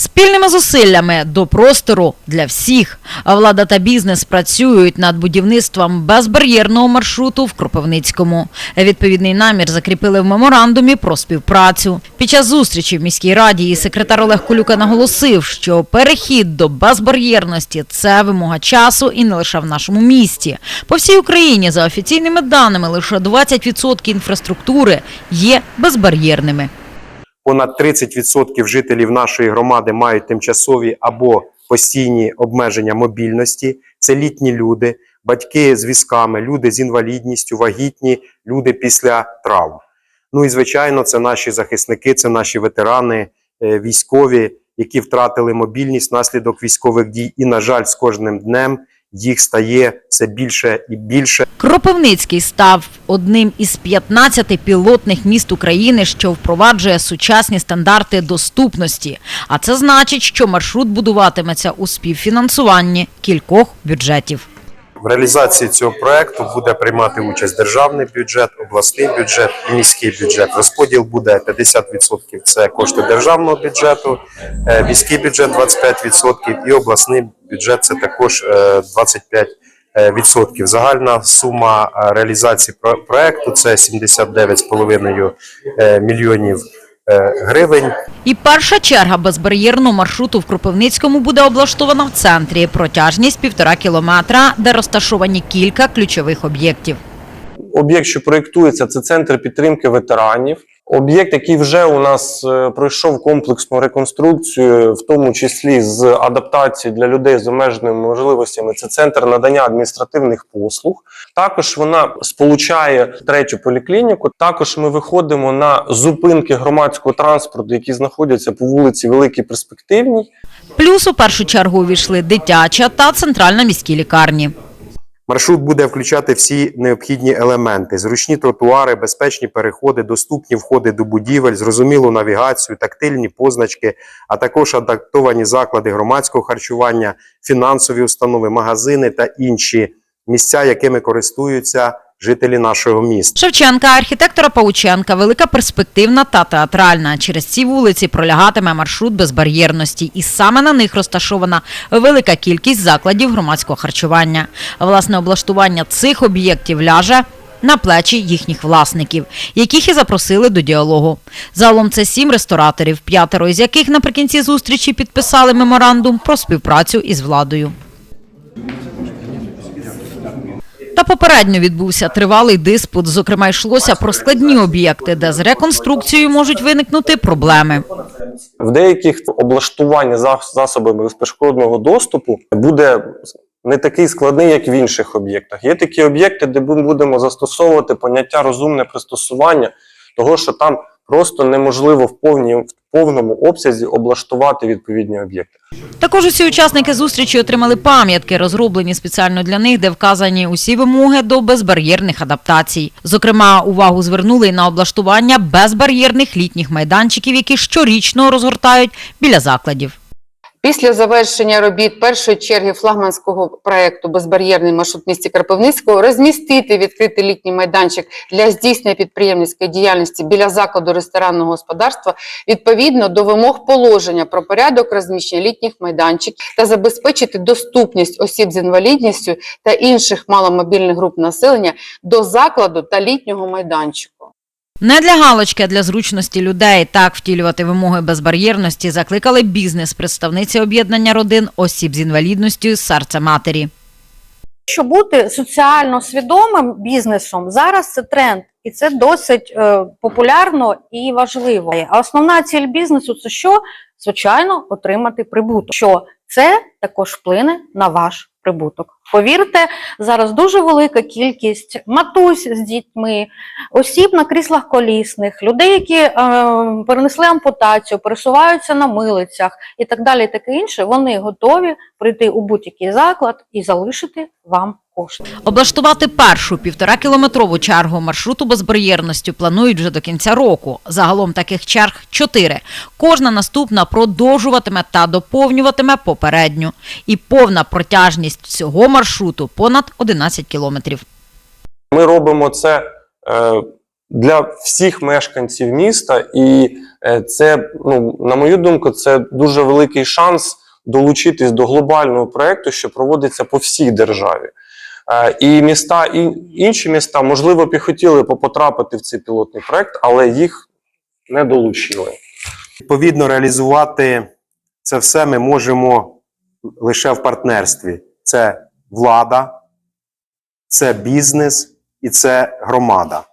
Спільними зусиллями до простору для всіх. А Влада та бізнес працюють над будівництвом безбар'єрного маршруту в Кропивницькому. Відповідний намір закріпили в меморандумі про співпрацю. Під час зустрічі в міській раді і секретар Олег Колюка наголосив, що перехід до безбар'єрності це вимога часу і не лише в нашому місті. По всій Україні, за офіційними даними, лише 20% інфраструктури є безбар'єрними. Понад 30% жителів нашої громади мають тимчасові або постійні обмеження мобільності. Це літні люди, батьки з візками, люди з інвалідністю, вагітні, люди після травм. Ну і звичайно, це наші захисники, це наші ветерани, е, військові, які втратили мобільність внаслідок військових дій. І, на жаль, з кожним днем їх стає все більше і більше. Кропивницький став одним із 15 пілотних міст України, що впроваджує сучасні стандарти доступності. А це значить, що маршрут будуватиметься у співфінансуванні кількох бюджетів. В реалізації цього проекту буде приймати участь державний бюджет, обласний бюджет і міський бюджет. Розподіл буде 50% – це кошти державного бюджету, е, міський бюджет 25% і обласний бюджет це також е, 25%. Загальна сума е, реалізації про- проекту це 79,5 е, мільйонів е, гривень. І перша черга безбар'єрного маршруту в Кропивницькому буде облаштована в центрі. Протяжність півтора кілометра, де розташовані кілька ключових об'єктів. Об'єкт, що проєктується, це центр підтримки ветеранів. Об'єкт, який вже у нас е, пройшов комплексну реконструкцію, в тому числі з адаптації для людей з обмеженими можливостями, це центр надання адміністративних послуг. Також вона сполучає третю поліклініку. Також ми виходимо на зупинки громадського транспорту, які знаходяться по вулиці Великій Перспективній. Плюс у першу чергу увійшли дитяча та центральна міські лікарні. Маршрут буде включати всі необхідні елементи: зручні тротуари, безпечні переходи, доступні входи до будівель, зрозумілу навігацію, тактильні позначки, а також адаптовані заклади громадського харчування, фінансові установи, магазини та інші місця, якими користуються жителі нашого міста. Шевченка, архітектора Паученка, велика перспективна та театральна. Через ці вулиці пролягатиме маршрут безбар'єрності, і саме на них розташована велика кількість закладів громадського харчування. Власне облаштування цих об'єктів ляже. На плечі їхніх власників, яких і запросили до діалогу. Загалом це сім рестораторів, п'ятеро із яких наприкінці зустрічі підписали меморандум про співпрацю із владою. Та попередньо відбувся тривалий диспут. Зокрема, йшлося про складні об'єкти, де з реконструкцією можуть виникнути проблеми. В деяких облаштування зас- засобами безперешкодного доступу буде не такий складний, як в інших об'єктах. Є такі об'єкти, де ми будемо застосовувати поняття розумне пристосування, того що там просто неможливо в, повні, в повному обсязі облаштувати відповідні об'єкти. Також усі учасники зустрічі отримали пам'ятки, розроблені спеціально для них, де вказані усі вимоги до безбар'єрних адаптацій. Зокрема, увагу звернули на облаштування безбар'єрних літніх майданчиків, які щорічно розгортають біля закладів. Після завершення робіт першої черги флагманського проекту Безбар'єрний маршрут місті Кропивницького розмістити відкритий літній майданчик для здійснення підприємницької діяльності біля закладу ресторанного господарства відповідно до вимог положення про порядок розміщення літніх майданчиків та забезпечити доступність осіб з інвалідністю та інших маломобільних груп населення до закладу та літнього майданчику. Не для галочки, а для зручності людей так втілювати вимоги безбар'єрності закликали бізнес, представниці об'єднання родин осіб з інвалідністю серця матері. Щоб бути соціально свідомим бізнесом, зараз це тренд, і це досить е, популярно і важливо. А основна ціль бізнесу це що? Звичайно, отримати прибуток. Що це також вплине на ваш прибуток. Повірте, зараз дуже велика кількість матусь з дітьми, осіб на кріслах колісних, людей, які е, перенесли ампутацію, пересуваються на милицях і так далі, і таке інше. Вони готові прийти у будь-який заклад і залишити вам кошти. Облаштувати першу півторакілометрову чергу маршруту безбар'єрності планують вже до кінця року. Загалом таких черг чотири. Кожна наступна продовжуватиме та доповнюватиме попередню. І повна протяжність всього маршруту понад 11 кілометрів. Ми робимо це е, для всіх мешканців міста, і е, це, ну, на мою думку, це дуже великий шанс долучитись до глобального проєкту, що проводиться по всій державі. Е, І міста, і інші міста, можливо, б і хотіли потрапити в цей пілотний проєкт, але їх не долучили. Відповідно, реалізувати це все ми можемо лише в партнерстві. Це влада, це бізнес і це громада.